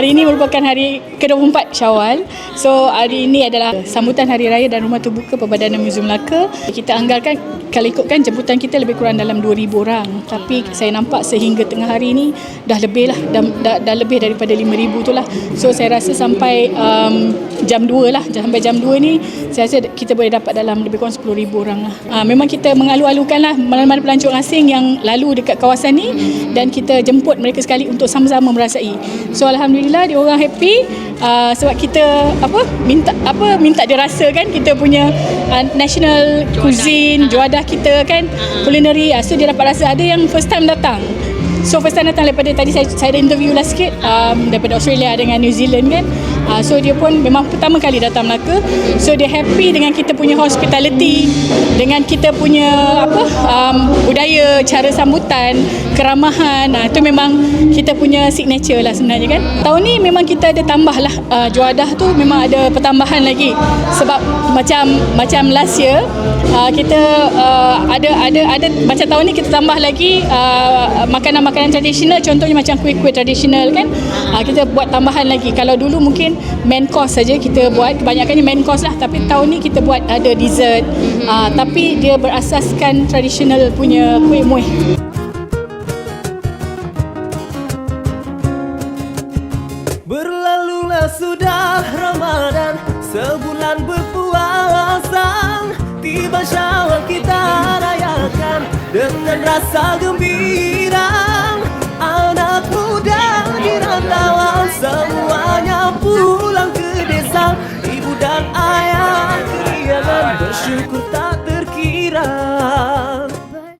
Hari ini merupakan hari ke-24 Syawal. So hari ini adalah sambutan Hari Raya dan Rumah Terbuka Perbadanan Muzium Melaka. Kita anggarkan kalau ikutkan jemputan kita lebih kurang dalam 2000 orang. Tapi saya nampak sehingga tengah hari ini dah lebih lah dah, dah, dah lebih daripada 5000 tu lah. So saya rasa sampai um, jam 2 lah sampai jam 2 ni saya rasa kita boleh dapat dalam lebih kurang 10000 orang lah. Uh, memang kita mengalu-alukan lah mana-mana pelancong asing yang lalu dekat kawasan ni dan kita jemput mereka sekali untuk sama-sama merasai. So alhamdulillah dia orang happy. Uh, sebab kita apa minta apa minta dia rasa kan kita punya uh, national cuisine juadah kita kan culinary. Uh, so dia dapat rasa ada yang first time datang. So first time datang daripada tadi saya, saya ada interview lah sikit um, daripada Australia dengan New Zealand kan. Uh, so dia pun memang pertama kali datang Melaka. So dia happy dengan kita punya hospitality, dengan kita punya apa um, budaya, cara sambutan, keramahan. Uh, itu memang kita punya signature lah sebenarnya kan. Tahun ni memang kita ada tambah lah uh, juadah tu memang ada pertambahan lagi sebab macam macam last year uh, kita uh, ada ada ada macam tahun ni kita tambah lagi uh, makanan-makanan tradisional contohnya macam kuih-kuih tradisional kan uh, kita buat tambahan lagi kalau dulu mungkin main course saja kita buat. Kebanyakannya main course lah tapi tahun ni kita buat ada dessert. Uh, tapi dia berasaskan tradisional punya kuih muih. Berlalulah sudah Ramadan Sebulan berpuasa Tiba syawal kita rayakan Dengan rasa gembira machucou tá